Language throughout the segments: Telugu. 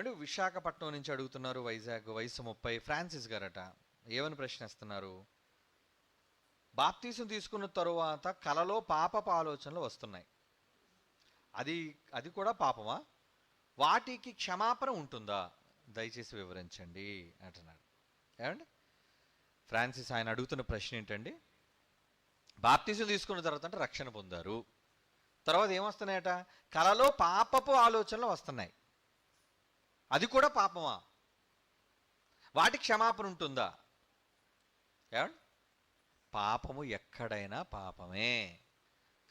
ఏమంటే విశాఖపట్నం నుంచి అడుగుతున్నారు వైజాగ్ వయసు ముప్పై. ఫ్రాన్సిస్ గారట ఏమని ప్రశ్నిస్తున్నారు? బాప్తీసం తీసుకున్న తరువాత కలలో పాపపు ఆలోచనలు వస్తున్నాయి. అది అది కూడా పాపమా? వాటికి క్షమాపణ ఉంటుందా? దయచేసి వివరించండి అంటున్నాడు. ఏమండి? ఫ్రాన్సిస్ ఆయన అడుగుతున్న ప్రశ్న ఏంటండి? బాప్తీసం తీసుకున్న తర్వాత అంటే రక్షణ పొందారు. తర్వాత ఏమొస్తున్నాయట? కలలో పాపపు ఆలోచనలు వస్తున్నాయి. అది కూడా పాపమా? వాటి క్షమాపణ ఉంటుందా? ఏమండి? పాపము ఎక్కడైనా పాపమే.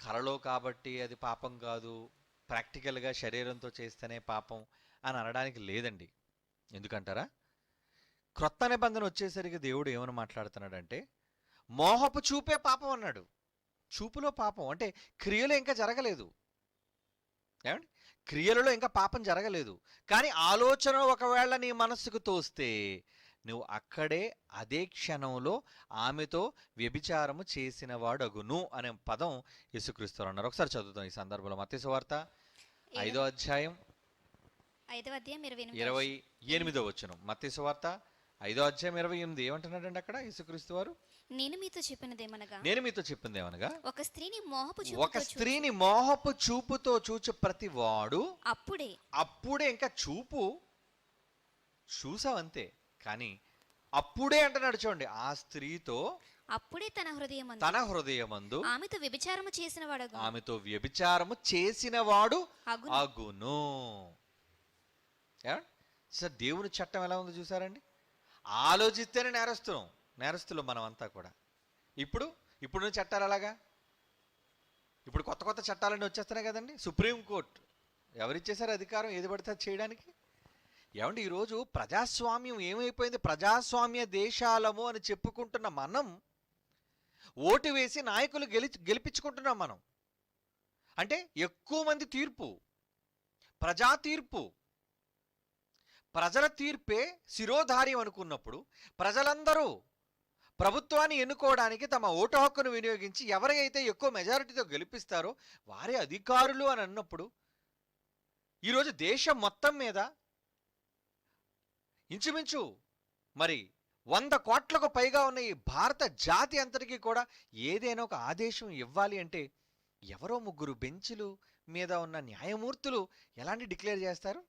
కలలో కాబట్టి అది పాపం కాదు. ప్రాక్టికల్గా శరీరంతో చేస్తేనే పాపం అని అనడానికి లేదండి. ఎందుకంటారా? క్రొత్త నిబంధన వచ్చేసరికి దేవుడు ఏమని మాట్లాడుతున్నాడంటే మోహపు చూపే పాపం అన్నాడు. చూపులో పాపం. అంటే క్రియలు ఇంకా జరగలేదు. ఏమండి? క్రియలలో ఇంకా పాపం జరగలేదు. కానీ ఆలోచన ఒకవేళ నీ మనస్సుకు తోస్తే నువ్వు అక్కడే అదే క్షణంలో ఆమెతో వ్యభిచారము చేసిన వాడగును అనే పదం యేసుక్రీస్తు అన్నారు ఒకసారి చదువుతాం ఈ సందర్భంలో. మత్స్సు వార్త ఐదో అధ్యాయం ఇరవై ఎనిమిది వచ్చును మత్స్సు వార్త ఐదో అధ్యాయం ఇరవై ఎనిమిది. ఏమంటున్నాడండి అక్కడ యేసుక్రీస్తు వారు నేను మీతో చెప్పినదేమనగా? నేను మీతో చెప్పింది ఏమనగా ఒక స్త్రీని మోహపు ఒక చూపుతో చూ- స్త్రీని మోహపు చూపుతో చూచు ప్రతి వాడు అప్పుడే. అప్పుడే ఇంకా చూపు చూసావంతే. కానీ అప్పుడే అంటున్నాడు చూడండి ఆ స్త్రీతో అప్పుడే తన హృదయం తన హృదయమందు ఆమెతో వ్యభిచారము చేసిన వాడగు ఆమెతో వ్యభిచారము చేసిన వాడు అగును. దేవుని చట్టం ఎలా ఉందో చూసారండి? ఆలోచిస్తేనే నేరస్తున్నాం నేరస్తులు మనమంతా కూడా. ఇప్పుడు ఇప్పుడున్న చట్టాలు అలాగా ఇప్పుడు కొత్త కొత్త చట్టాలన్నీ వచ్చేస్తున్నాయి కదండి. సుప్రీంకోర్టు ఎవరిచ్చేసారు అధికారం? ఏది పడితే అది చేయడానికి? ఏమండి ఈరోజు ప్రజాస్వామ్యం ఏమైపోయింది? ప్రజాస్వామ్య దేశాలము అని చెప్పుకుంటున్న మనం ఓటు వేసి నాయకులు గెలి గెలిపించుకుంటున్నాం మనం. అంటే ఎక్కువ మంది తీర్పు ప్రజా తీర్పు. ప్రజల తీర్పే శిరోధార్యం అనుకున్నప్పుడు ప్రజలందరూ ప్రభుత్వాన్ని ఎన్నుకోవడానికి తమ ఓటు హక్కును వినియోగించి ఎవరైతే ఎక్కువ మెజారిటీతో గెలిపిస్తారో వారే అధికారులు అని అన్నప్పుడు ఈరోజు దేశం మొత్తం మీద ఇంచుమించు మరి వంద కోట్లకు పైగా ఉన్న ఈ భారత జాతి అంతటికీ కూడా ఏదైనా ఒక ఆదేశం ఇవ్వాలి అంటే ఎవరో ముగ్గురు బెంచులు మీద ఉన్న న్యాయమూర్తులు ఎలాంటి డిక్లేర్ చేస్తారు?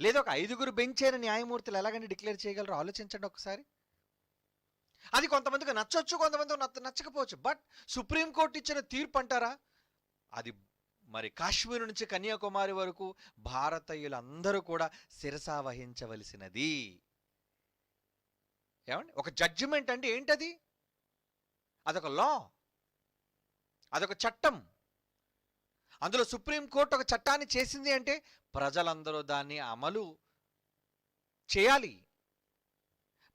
లేదా ఒక ఐదుగురు బెంచ్ అయిన న్యాయమూర్తులు ఎలాగని డిక్లేర్ చేయగలరో? ఆలోచించండి ఒకసారి. అది కొంతమందికి నచ్చొచ్చు కొంతమందికి నచ్చ నచ్చకపోవచ్చు. బట్ సుప్రీంకోర్టు ఇచ్చిన తీర్పు అంటారా? అది మరి కాశ్మీర్ నుంచి కన్యాకుమారి వరకు భారతీయులందరూ కూడా శిరసా వహించవలసినది. ఏమండి? ఒక జడ్జిమెంట్ అంటే ఏంటది? అదొక లా అదొక చట్టం. అందులో సుప్రీంకోర్టు ఒక చట్టాన్ని చేసింది అంటే ప్రజలందరూ దాన్ని అమలు చేయాలి.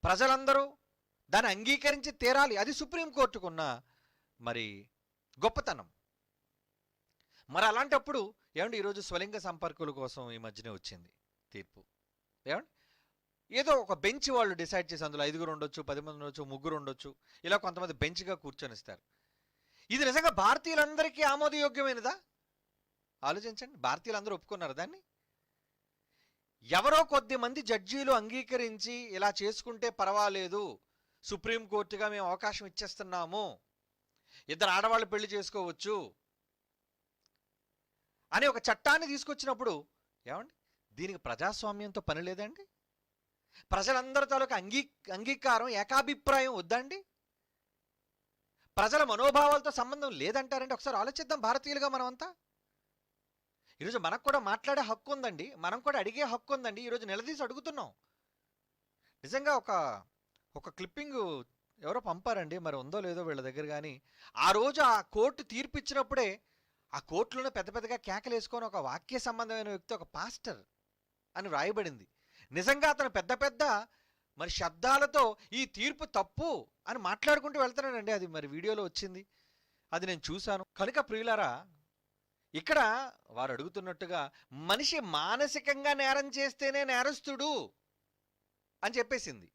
ప్రజలందరూ దాన్ని అంగీకరించి తీరాలి. అది సుప్రీంకోర్టుకున్న మరి గొప్పతనం. మరి అలాంటప్పుడు ఏమండి ఈరోజు స్వలింగ సంపర్కుల కోసం ఈ మధ్యనే వచ్చింది తీర్పు. ఏమండి? ఏదో ఒక బెంచ్ వాళ్ళు డిసైడ్ చేసి అందులో ఐదుగురు ఉండొచ్చు పది మంది ఉండొచ్చు ముగ్గురు ఉండొచ్చు ఇలా కొంతమంది బెంచ్గా కూర్చొనిస్తారు. ఇది నిజంగా భారతీయులందరికీ ఆమోదయోగ్యమైనదా? ఆలోచించండి. భారతీయులందరూ ఒప్పుకున్నారు దాన్ని? ఎవరో కొద్ది మంది జడ్జీలు అంగీకరించి ఇలా చేసుకుంటే పర్వాలేదు. సుప్రీంకోర్టుగా మేము అవకాశం ఇచ్చేస్తున్నాము. ఇద్దరు ఆడవాళ్ళు పెళ్ళి చేసుకోవచ్చు అని ఒక చట్టాన్ని తీసుకొచ్చినప్పుడు ఏమండి? దీనికి ప్రజాస్వామ్యంతో పని లేదండి? ప్రజలందరి తాలూకు అంగీ అంగీకారం ఏకాభిప్రాయం వద్దండి? ప్రజల మనోభావాలతో సంబంధం లేదంటారండి? ఒకసారి ఆలోచిద్దాం భారతీయులుగా మనమంతా. ఈరోజు మనకు కూడా మాట్లాడే హక్కు ఉందండి. మనం కూడా అడిగే హక్కు ఉందండి. ఈరోజు నిలదీసి అడుగుతున్నాం. నిజంగా ఒక ఒక క్లిప్పింగ్ ఎవరో పంపారండి మరి ఉందో లేదో వీళ్ళ దగ్గర కానీ ఆ రోజు ఆ కోర్టు తీర్పు ఇచ్చినప్పుడే ఆ కోర్టులోనే పెద్ద పెద్దగా కేకలేసుకొని ఒక వాక్య సంబంధమైన వ్యక్తి ఒక పాస్టర్ అని వ్రాయబడింది. నిజంగా అతను పెద్ద పెద్ద మరి శబ్దాలతో ఈ తీర్పు తప్పు అని మాట్లాడుకుంటూ వెళ్తున్నాడండి. అది మరి వీడియోలో వచ్చింది. అది నేను చూశాను. కనుక ప్రియులారా ఇక్కడ వారు అడుగుతున్నట్టుగా మనిషి మానసికంగా నేరం చేస్తేనే నేరస్తుడు అని చెప్పేసింది.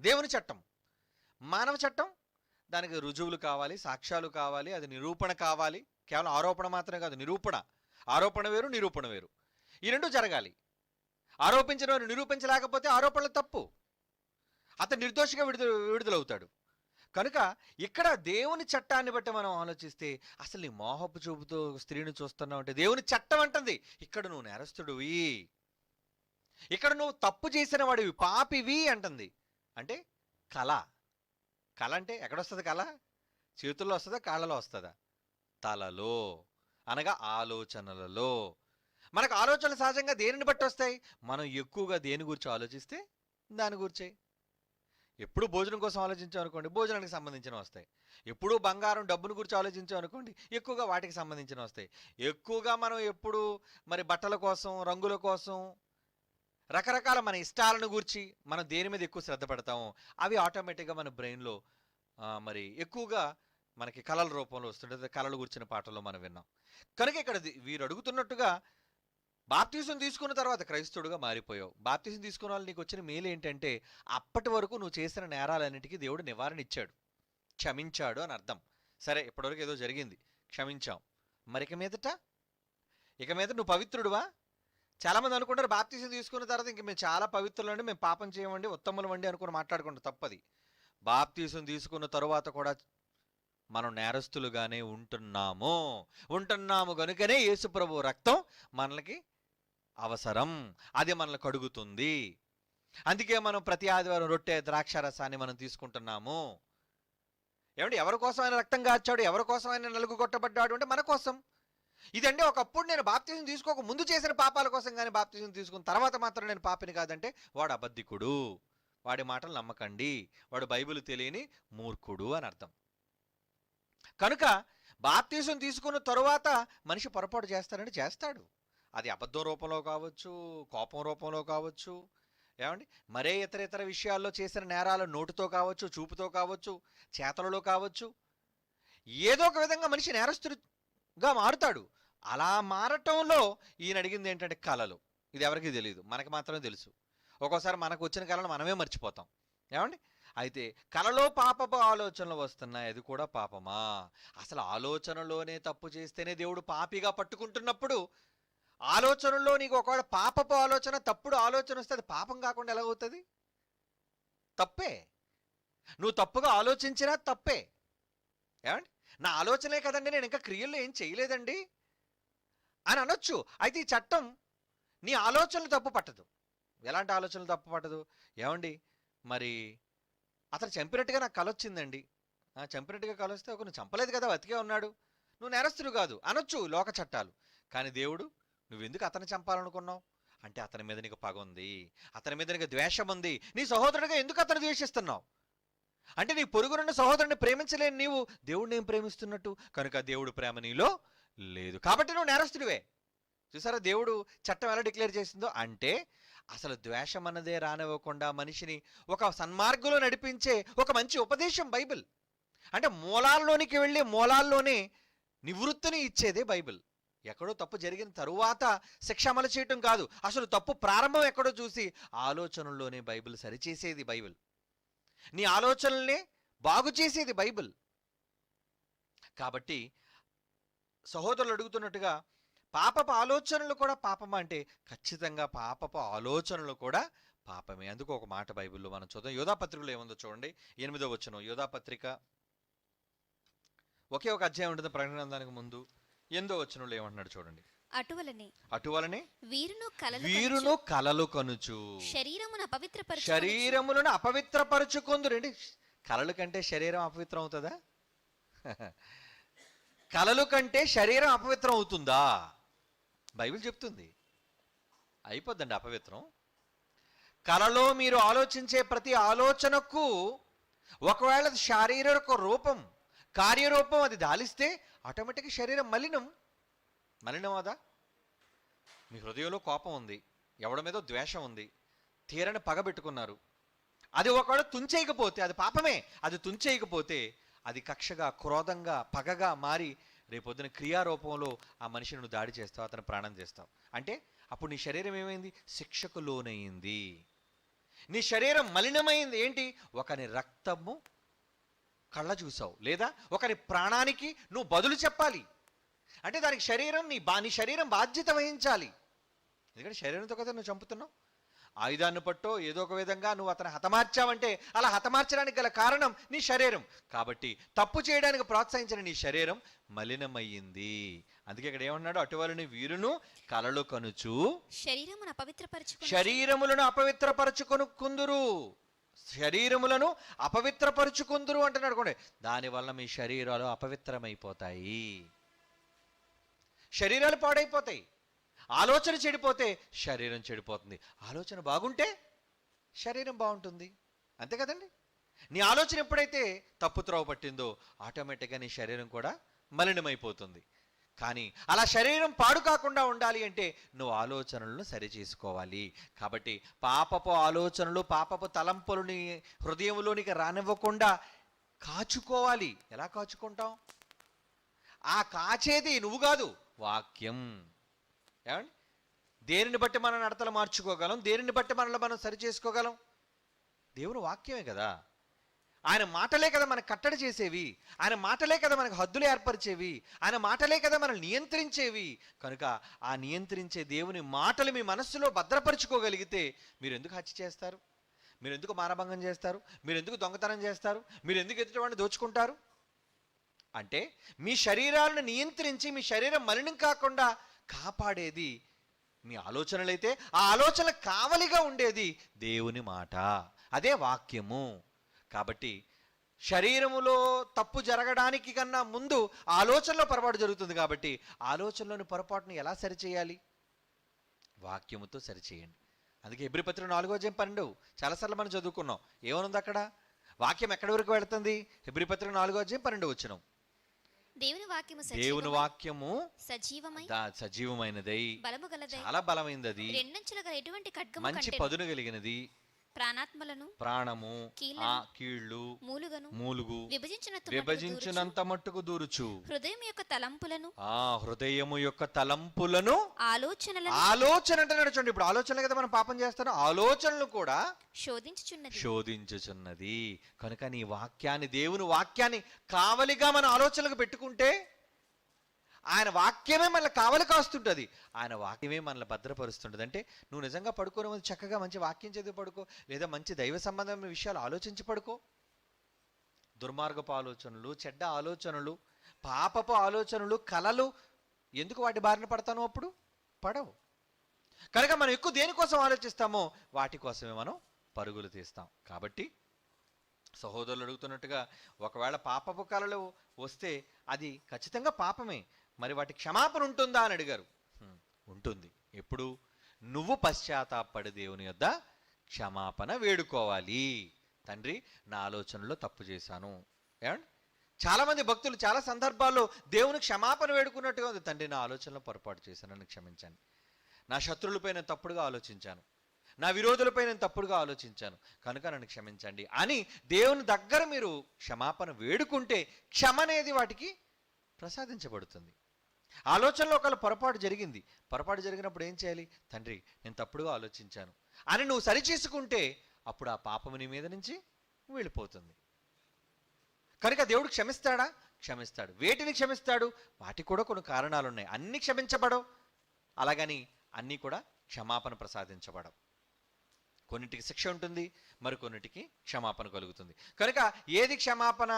దేవుని చట్టం. మానవ చట్టం దానికి రుజువులు కావాలి సాక్ష్యాలు కావాలి అది నిరూపణ కావాలి. కేవలం ఆరోపణ మాత్రమే కాదు నిరూపణ. ఆరోపణ వేరు నిరూపణ వేరు. ఈ రెండు జరగాలి. ఆరోపించిన వారు నిరూపించలేకపోతే ఆరోపణలు తప్పు. అతను నిర్దోషిగా విడుదల విడుదలవుతాడు. కనుక ఇక్కడ దేవుని చట్టాన్ని బట్టి మనం ఆలోచిస్తే అసలు నీ మోహపు చూపుతో స్త్రీని చూస్తున్నావు అంటే దేవుని చట్టం అంటుంది. ఇక్కడ నువ్వు నేరస్తుడివి. ఇక్కడ నువ్వు తప్పు చేసిన వాడివి పాపివి అంటుంది. అంటే కళ. కళ అంటే ఎక్కడొస్తుంది కళ? చేతుల్లో వస్తుందా? కాళ్ళలో వస్తుందా? తలలో. అనగా ఆలోచనలలో. మనకు ఆలోచనలు సహజంగా దేనిని బట్టి వస్తాయి? మనం ఎక్కువగా దేని గురించి ఆలోచిస్తే దాని గురించే. ఎప్పుడు భోజనం కోసం ఆలోచించాం అనుకోండి భోజనానికి సంబంధించిన వస్తాయి. ఎప్పుడు బంగారం డబ్బును గురించి ఆలోచించాం అనుకోండి ఎక్కువగా వాటికి సంబంధించిన వస్తాయి. ఎక్కువగా మనం ఎప్పుడు మరి బట్టల కోసం రంగుల కోసం రకరకాల మన ఇష్టాలను గూర్చి మనం దేని మీద ఎక్కువ శ్రద్ధ పెడతామో అవి ఆటోమేటిక్గా మన బ్రెయిన్లో మరి ఎక్కువగా మనకి కళల రూపంలో వస్తుంటుంది కళలు గురించిన పాటల్లో మనం విన్నాం. కనుక ఇక్కడ వీరు అడుగుతున్నట్టుగా బాప్తీసం తీసుకున్న తర్వాత క్రైస్తవుడుగా మారిపోయావు. బాప్తీసం తీసుకున్న వాళ్ళు నీకు వచ్చిన మేలు ఏంటంటే అప్పటి వరకు నువ్వు చేసిన నేరాలన్నిటికీ దేవుడు నివారణ ఇచ్చాడు. క్షమించాడు అని అర్థం. సరే ఇప్పటివరకు ఏదో జరిగింది. క్షమించాం. మరి ఇక మీదట? ఇక మీద నువ్వు పవిత్రుడువా? చాలా మంది అనుకుంటారు బాప్తీసం తీసుకున్న తర్వాత ఇంక మేము చాలా పవిత్రులండి మేము పాపం చేయమండి ఉత్తములు వండి అనుకుని మాట్లాడుకుంటాం తప్పది. బాప్తీసం తీసుకున్న తరువాత కూడా మనం నేరస్తులుగానే ఉంటున్నాము. ఉంటున్నాము కనుకనే యేసుప్రభు రక్తం మనకి అవసరం. అది మనల్ని కడుగుతుంది. అందుకే మనం ప్రతి ఆదివారం రొట్టె ద్రాక్ష రసాన్ని మనం తీసుకుంటున్నాము. ఏమంటే ఎవరి కోసం ఆయన రక్తం కార్చాడు ఎవరి కోసం ఆయన నలుగు కొట్టబడ్డాడు అంటే మన కోసం. ఇదండి ఒకప్పుడు నేను బాప్తిజం తీసుకోక ముందు చేసిన పాపాల కోసం కానీ బాప్తిజం తీసుకున్న తర్వాత మాత్రం నేను పాపిని కాదంటే వాడు అబద్ధికుడు. వాడి మాటలు నమ్మకండి. వాడు బైబిల్ తెలియని మూర్ఖుడు అని అర్థం. కనుక బాప్తీసం తీసుకున్న తరువాత మనిషి పొరపాటు చేస్తాడంటే చేస్తాడు. అది అబద్ధం రూపంలో కావచ్చు కోపం రూపంలో కావచ్చు ఏమండి? మరే ఇతర ఇతర విషయాల్లో చేసిన నేరాలు నోటుతో కావచ్చు చూపుతో కావచ్చు చేతలలో కావచ్చు. ఏదో ఒక విధంగా మనిషి గా మారుతాడు. అలా మారటంలో ఈయన అడిగింది ఏంటంటే కళలు. ఇది ఎవరికీ తెలియదు మనకి మాత్రమే తెలుసు. ఒక్కోసారి మనకు వచ్చిన కళను మనమే మర్చిపోతాం. ఏమండి? అయితే కలలో పాపపు ఆలోచనలు వస్తున్నాయి. అది కూడా పాపమా? అసలు ఆలోచనలోనే తప్పు చేస్తేనే దేవుడు పాపిగా పట్టుకుంటున్నప్పుడు ఆలోచనలో నీకు ఒకవేళ పాపపు ఆలోచన తప్పుడు ఆలోచన వస్తే అది పాపం కాకుండా ఎలా అవుతుంది? తప్పే. నువ్వు తప్పుగా ఆలోచించినా తప్పే. ఏమండి? నా ఆలోచనే కదండి నేను ఇంకా క్రియల్లో ఏం చేయలేదండి? అని అనొచ్చు. అయితే ఈ చట్టం నీ ఆలోచనలు తప్పు పట్టదు. ఎలాంటి ఆలోచనలు తప్పు పట్టదు? ఏమండి? మరి అతను చంపినట్టుగా నాకు కలొచ్చిందండి ఆ, చంపినట్టుగా కలొస్తే ఒక నువ్వు చంపలేదు కదా బతికే ఉన్నాడు. నువ్వు నేరస్తుడు కాదు. అనొచ్చు లోక చట్టాలు. కానీ దేవుడు నువ్వెందుకు అతను చంపాలనుకున్నావు? అంటే అతని మీద నీకు పగ ఉంది. అతని మీద నీకు ద్వేషం ఉంది నీ సహోదరుడిగా ఎందుకు అతను ద్వేషిస్తున్నావు? అంటే నీ పొరుగునున్న సహోదరుని ప్రేమించలేని నీవు దేవుడిని ఏం ప్రేమిస్తున్నట్టు? కనుక దేవుడు ప్రేమ నీలో లేదు. కాబట్టి నువ్వు నేరస్తుడివే. చూసారా దేవుడు చట్టం ఎలా డిక్లేర్ చేసిందో? అంటే అసలు ద్వేషం అన్నదే రానివ్వకుండా మనిషిని ఒక సన్మార్గంలో నడిపించే ఒక మంచి ఉపదేశం బైబిల్. అంటే మూలాల్లోనికి వెళ్ళి మూలాల్లోనే నివృత్తిని ఇచ్చేదే బైబిల్. ఎక్కడో తప్పు జరిగిన తరువాత శిక్ష అమలు చేయటం కాదు. అసలు తప్పు ప్రారంభం ఎక్కడో చూసి ఆలోచనల్లోనే బైబిల్ సరిచేసేది బైబిల్. నీ ఆలోచనల్ని బాగు చేసేది బైబిల్. కాబట్టి సహోదరులు అడుగుతున్నట్టుగా పాపపు ఆలోచనలు కూడా పాపమా అంటే ఖచ్చితంగా పాపపు ఆలోచనలు కూడా పాపమే. అందుకు ఒక మాట బైబిల్లో మనం చూద్దాం. యోధాపత్రికలు ఏముందో చూడండి. ఎనిమిదో వచ్చిన యోధాపత్రిక ఒకే ఒక అధ్యాయం ఉంటుంది ప్రకటన దానికి ముందు. ఎందో వచ్చినలో ఏమంటున్నాడు చూడండి. అటువలనే. అటువలనే? వీరును కలలు వీరును కలలు కనుచు. శరీరమును అపవిత్ర శరీరములను అపవిత్రపరచుకుందురండి కలలు కంటే శరీరం అపవిత్రం అవుతుందా? కలలు కంటే శరీరం అపవిత్రం అవుతుందా? బైబిల్ చెప్తుంది. అయిపోద్దండి అపవిత్రం. కలలో మీరు ఆలోచించే ప్రతి ఆలోచనకు ఒకవేళ శారీరక రూపం కార్యరూపం అది దాలిస్తే ఆటోమేటిక్గా శరీరం మలినం. మలినవాదా? మీ హృదయంలో కోపం ఉంది. ఎవడ మీదో ద్వేషం ఉంది. తీరని పగబెట్టుకున్నారు అది ఒకవేళ తుంచేయకపోతే అది పాపమే. అది తుంచేయకపోతే అది కక్షగా క్రోధంగా పగగా మారి రేపొద్దున క్రియారూపంలో ఆ మనిషిని నువ్వు దాడి చేస్తావు అతను ప్రాణం చేస్తావు అంటే అప్పుడు నీ శరీరం ఏమైంది? శిక్షకు లోనైంది నీ శరీరం మలినమైంది. ఏంటి? ఒకని రక్తము కళ్ళ చూసావు. లేదా ఒకరి ప్రాణానికి నువ్వు బదులు చెప్పాలి. అంటే దానికి శరీరం నీ బా నీ శరీరం బాధ్యత వహించాలి. ఎందుకంటే శరీరంతో కదా నువ్వు చంపుతున్నావు? ఆయుధాన్ని పట్టో ఏదో ఒక విధంగా నువ్వు అతను హతమార్చావంటే అలా హతమార్చడానికి గల కారణం నీ శరీరం. కాబట్టి తప్పు చేయడానికి ప్రోత్సహించిన నీ శరీరం మలినమయ్యింది. అందుకే ఇక్కడ ఏమన్నాడు? అటువలని వీరును కలలు కనుచు. శరీరమును అపవిత్రపరచుకొని శరీరములను అపవిత్రపరచుకొని కుందురు. శరీరములను అపవిత్రపరుచుకుందురు అంటున్నాడు. అనుకోండి దానివల్ల మీ శరీరాలు అపవిత్రమైపోతాయి. శరీరాలు పాడైపోతాయి. ఆలోచన చెడిపోతే శరీరం చెడిపోతుంది. ఆలోచన బాగుంటే శరీరం బాగుంటుంది. అంతే కదండి? నీ ఆలోచన ఎప్పుడైతే తప్పు త్రోవ పట్టిందో ఆటోమేటిక్గా నీ శరీరం కూడా మలినమైపోతుంది. కానీ అలా శరీరం పాడు కాకుండా ఉండాలి అంటే నువ్వు ఆలోచనలను సరిచేసుకోవాలి కాబట్టి పాపపు ఆలోచనలు పాపపు తలంపులని హృదయంలోనికి రానివ్వకుండా కాచుకోవాలి. ఎలా కాచుకుంటాం? ఆ కాచేది నువ్వు కాదు. వాక్యం. ఏమండి? దేనిని బట్టి మనం నడతలు మార్చుకోగలం? దేనిని బట్టి మనల్ని మనం సరి చేసుకోగలం? దేవుని వాక్యమే కదా. ఆయన మాటలే కదా మనకు కట్టడి చేసేవి. ఆయన మాటలే కదా మనకు హద్దులు ఏర్పరిచేవి. ఆయన మాటలే కదా మనల్ని నియంత్రించేవి. కనుక ఆ నియంత్రించే దేవుని మాటలు మీ మనస్సులో భద్రపరుచుకోగలిగితే మీరు ఎందుకు హత్య చేస్తారు? మీరు ఎందుకు మానభంగం చేస్తారు? మీరు ఎందుకు దొంగతనం చేస్తారు? మీరు ఎందుకు ఎదుటివాడిని దోచుకుంటారు? అంటే మీ శరీరాలను నియంత్రించి మీ శరీరం మలినం కాకుండా కాపాడేది మీ ఆలోచనలైతే ఆ ఆలోచన కావలిగా ఉండేది దేవుని మాట. అదే వాక్యము. కాబట్టి శరీరములో తప్పు జరగడానికి కన్నా ముందు ఆలోచనలో పొరపాటు జరుగుతుంది కాబట్టి ఆలోచనలోని పొరపాటును ఎలా సరిచేయాలి? వాక్యముతో సరిచేయండి. అందుకే ఎబ్రిపత్రిక నాలుగో జం పన్నెండు. చాలాసార్లు మనం చదువుకున్నాం. ఏమనుంది అక్కడ? వాక్యం ఎక్కడి వరకు వెళుతుంది? ఎబ్రిపత్రిక నాలుగో అధ్యాయం పన్నెండు వచ్చినాం దేవుని వాక్యము దేవుని వాక్యము సజీవమై సజీవమైనదై. బలము గలదై చాలా బలమైనది రెండంచుల గల ఎటువంటి ఖడ్గము మంచి పదును కలిగినది. ప్రాణాత్మలను ప్రాణము ఆ కీళ్ళు మూలుగను మూలుగు విభజించిన విభజించినంత మట్టుకు దూరుచు. హృదయం యొక్క తలంపులను ఆ హృదయము యొక్క తలంపులను ఆలోచనలను ఆలోచన అంటే చూడండి. ఇప్పుడు ఆలోచనలు కదా మనం పాపం చేస్తాం ఆలోచనలు కూడా శోధించుచున్నది. శోధించుచున్నది. కనుక నీ వాక్యాన్ని దేవుని వాక్యాన్ని కావలిగా మన ఆలోచనలకు పెట్టుకుంటే ఆయన వాక్యమే మనల్ని కావలి కాస్తుంటుంది. ఆయన వాక్యమే మనల్ని భద్రపరుస్తుంటుంది. అంటే నువ్వు నిజంగా పడుకోని ముందు చక్కగా మంచి వాక్యం చదివి పడుకో లేదా మంచి దైవ సంబంధమైన విషయాలు ఆలోచించి పడుకో. దుర్మార్గపు ఆలోచనలు చెడ్డ ఆలోచనలు పాపపు ఆలోచనలు కలలు ఎందుకు వాటి బారిన పడతాను అప్పుడు? పడవు. కనుక మనం ఎక్కువ దేనికోసం ఆలోచిస్తామో? వాటి కోసమే మనం పరుగులు తీస్తాం. కాబట్టి సహోదరులు అడుగుతున్నట్టుగా ఒకవేళ పాపపు కళలు వస్తే అది ఖచ్చితంగా పాపమే. మరి వాటి క్షమాపణ ఉంటుందా అని అడిగారు. ఉంటుంది. ఎప్పుడు? నువ్వు పశ్చాత్తాపడి దేవుని యొద్ద క్షమాపణ వేడుకోవాలి. తండ్రి నా ఆలోచనలో తప్పు చేశాను. ఏమండి? చాలామంది భక్తులు చాలా సందర్భాల్లో దేవుని క్షమాపణ వేడుకున్నట్టుగా ఉంది. తండ్రి నా ఆలోచనలో పొరపాటు చేశాను నన్ను క్షమించండి. నా శత్రువులపై నేను తప్పుడుగా ఆలోచించాను. నా విరోధులపై నేను తప్పుడుగా ఆలోచించాను. కనుక నన్ను క్షమించండి అని దేవుని దగ్గర మీరు క్షమాపణ వేడుకుంటే క్షమ అనేది వాటికి ప్రసాదించబడుతుంది. ఆలోచనలో ఒకవేళ పొరపాటు జరిగింది. పొరపాటు జరిగినప్పుడు ఏం చేయాలి? తండ్రి నేను తప్పుడుగా ఆలోచించాను. అని నువ్వు సరిచేసుకుంటే అప్పుడు ఆ పాపము నీ మీద నుంచి వెళ్ళిపోతుంది. కనుక దేవుడు క్షమిస్తాడా? క్షమిస్తాడు. వేటిని క్షమిస్తాడు? వాటికి కూడా కొన్ని కారణాలు ఉన్నాయి అన్ని క్షమించబడవు. అలాగని అన్నీ కూడా క్షమాపణ ప్రసాదించబడవు. కొన్నిటికి శిక్ష ఉంటుంది మరికొన్నిటికి క్షమాపణ కలుగుతుంది. కనుక ఏది క్షమాపణ?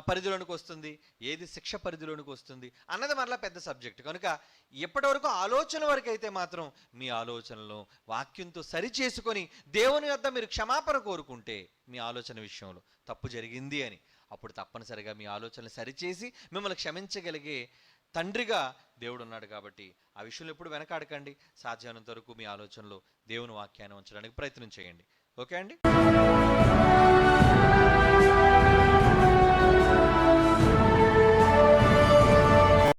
పరిధిలోనికి వస్తుంది ఏది శిక్ష పరిధిలోనికి వస్తుంది అన్నది మరలా పెద్ద సబ్జెక్ట్. కనుక ఇప్పటివరకు ఆలోచన వరకు అయితే మాత్రం మీ ఆలోచనలు వాక్యంతో సరి చేసుకొని దేవుని వద్ద మీరు క్షమాపణ కోరుకుంటే మీ ఆలోచన విషయంలో తప్పు జరిగింది అని అప్పుడు తప్పనిసరిగా మీ ఆలోచనలు సరిచేసి మిమ్మల్ని క్షమించగలిగే తండ్రిగా దేవుడు ఉన్నాడు కాబట్టి ఆ విషయంలో ఎప్పుడు వెనకాడకండి. సాధ్యమైనంత వరకు మీ ఆలోచనలో దేవుని వాక్యాన్ని ఉంచడానికి ప్రయత్నం చేయండి. ఓకే అండి?